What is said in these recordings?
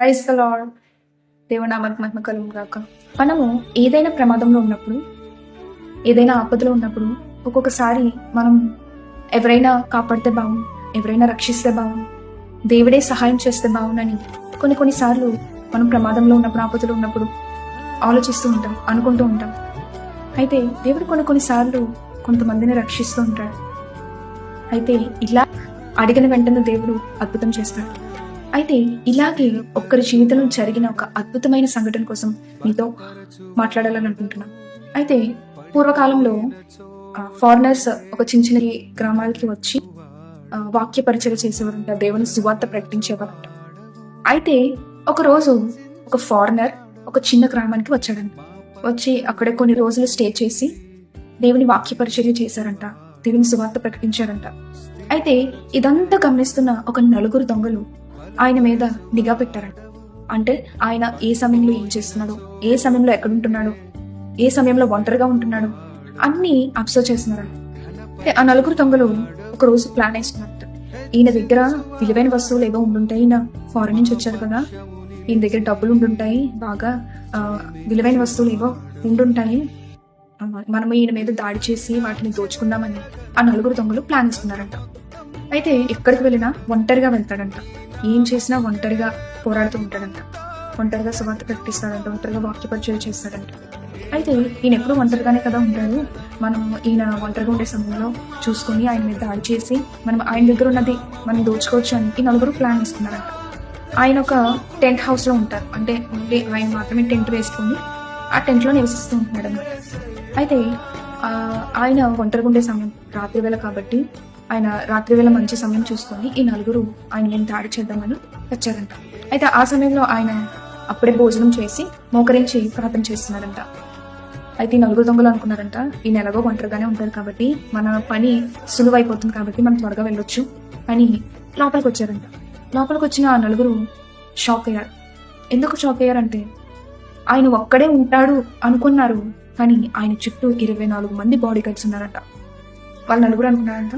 Praise the lord దేవునామకు మహిమ కలుగు గాక. మనము ఏదైనా ప్రమాదంలో ఉన్నప్పుడు ఏదైనా ఆపదలో ఉన్నప్పుడు ఒక్కొక్కసారి మనం ఎవరైనా కాపాడితే బాగుంది ఎవరైనా రక్షిస్తే బాగుంది దేవుడే సహాయం చేస్తే బాగుందని కొన్ని కొన్నిసార్లు మనం ప్రమాదంలో ఉన్నప్పుడు ఆపదలో ఉన్నప్పుడు ఆలోచిస్తూ ఉంటాం అనుకుంటూ ఉంటాం. అయితే దేవుడు కొన్ని కొన్నిసార్లు కొంతమందిని రక్షిస్తూ ఉంటాడు. అయితే ఇలా అడిగిన వెంటనే దేవుడు అద్భుతం చేస్తాడు. అయితే ఇలాగే ఒక్కరి జీవితంలో జరిగిన ఒక అద్భుతమైన సంఘటన కోసం మీతో మాట్లాడాలని అనుకుంటున్నాను అయితే పూర్వకాలంలో ఫారినర్స్ ఒక చిన్న చిన్న గ్రామాలకి వచ్చి వాక్య పరిచయం చేసేవారంట దేవుని సువార్త ప్రకటించేవారంట. అయితే ఒక రోజు ఒక ఫారినర్ ఒక చిన్న గ్రామానికి వచ్చాడంట. వచ్చి అక్కడ కొన్ని రోజులు స్టే చేసి దేవుని వాక్య పరిచర్య చేశారంట దేవుని సువార్త ప్రకటించారంట. అయితే ఇదంతా గమనిస్తున్న ఒక నలుగురు దొంగలు ఆయన మీద నిఘా పెట్టారంట. అంటే ఆయన ఏ సమయంలో ఏం చేస్తున్నాడు? ఏ సమయంలో ఎక్కడ ఉంటున్నాడు ఏ సమయంలో ఒంటరిగా ఉంటున్నాడు? అన్ని అబ్జర్వ్ చేస్తున్నారంట. ఆ నలుగురు దొంగలు ఒక రోజు ప్లాన్ వేసుకున్నారంట. ఈయన దగ్గర విలువైన వస్తువులు ఏవో ఉండుంటాయి. ఈయన ఫారెన్ నుంచి వచ్చారు కదా. ఈయన దగ్గర డబ్బులు ఉండుంటాయి. బాగా విలువైన వస్తువులు ఏవో ఉండుంటాయి. మనము ఈయన మీద దాడి చేసి వాటిని దోచుకుందామని ఆ నలుగురు దొంగలు ప్లాన్ ఇస్తున్నారంట అయితే ఎక్కడికి వెళ్ళినా ఒంటరిగా వెళ్తాడంట. ఏం చేసినా ఒంటరిగా పోరాడుతూ ఉంటాడంట. ఒంటరిగా సువార్త ప్రకటిస్తాడంట ఒంటరిగా వాక్యపరిచయం చేస్తాడంట. అయితే ఈయన ఎప్పుడు ఒంటరిగానే కదా ఉంటాడు? మనం ఈయన ఒంటరిగా ఉండే సమయంలో చూసుకొని ఆయన మీద దాడి చేసి మనం ఆయన దగ్గర ఉన్నది మనం దోచుకోవచ్చు అని ఈ నలుగురు ప్లాన్ ఇస్తున్నారంట ఆయన ఒక టెంట్ హౌస్లో ఉంటారు. అంటే ఓన్లీ ఆయన మాత్రమే టెంట్ వేసుకొని ఆ టెంట్లో నివసిస్తూ ఉంటున్నాడు అనమాట అయితే ఆయన ఒంటరిగా ఉండే సమయం రాత్రి వేళ కాబట్టి ఆయన రాత్రి వేళ మంచి సమయం చూసుకొని ఈ నలుగురు ఆయన నేను దాడి చేద్దామని వచ్చారంట. అయితే ఆ సమయంలో ఆయన అప్పుడే భోజనం చేసి మోకరించి ప్రార్థన చేస్తున్నారంట. అయితే ఈ నలుగురు దొంగలు అనుకున్నారంట ఈ నెలగో ఒంటరిగానే ఉంటారు కాబట్టి మన పని సులువు అయిపోతుంది కాబట్టి మనం త్వరగా వెళ్ళొచ్చు అని లోపలికి వచ్చారంట. లోపలికి వచ్చిన ఆ నలుగురు షాక్ అయ్యారు. ఎందుకు షాక్ అయ్యారంటే ఆయన ఒక్కడే ఉంటాడు అనుకున్నారు కానీ ఆయన చుట్టూ ఇరవై నాలుగు మంది బాడీ గార్డ్స్ ఉన్నారంట. వాళ్ళు నలుగురు అనుకున్నారంట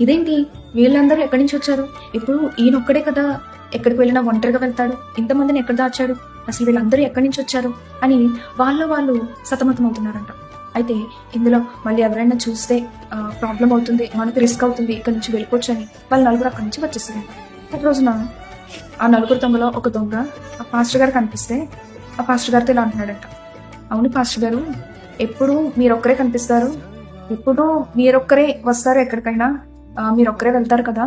ఇదేంటి? వీళ్ళందరూ ఎక్కడి నుంచి వచ్చారు? ఇప్పుడు ఈయన ఒక్కడే కదా ఎక్కడికి వెళ్ళినా ఒంటరిగా వెళ్తాడు. ఇంతమందిని ఎక్కడ దాచాడు? అసలు వీళ్ళందరూ ఎక్కడి నుంచి వచ్చారు? అని వాళ్ళు వాళ్ళు సతమతం అవుతున్నారంట అయితే ఇందులో మళ్ళీ ఎవరైనా చూస్తే ప్రాబ్లం అవుతుంది మనకి రిస్క్ అవుతుంది ఇక్కడ నుంచి వెళ్ళిపోవచ్చు అని వాళ్ళు నలుగురు అక్కడి నుంచి వచ్చేస్తుంది ఒక రోజున ఆ నలుగురు దొంగలో ఒక దొంగ ఆ పాస్టర్ గారు కనిపిస్తే ఆ పాస్టర్ గారితో ఇలా అంటున్నాడంట. అవును పాస్టర్ గారు ఎప్పుడు మీరొక్కరే కనిపిస్తారు? ఎప్పుడు మీరొక్కరే వస్తారు ఎక్కడికైనా? మీరు ఒక్కరే వెళ్తారు కదా?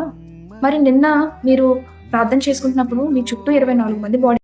మరి నిన్న మీరు ప్రార్థన చేసుకుంటున్నప్పుడు మీ చుట్టూ ఇరవై నాలుగు మంది బాడీ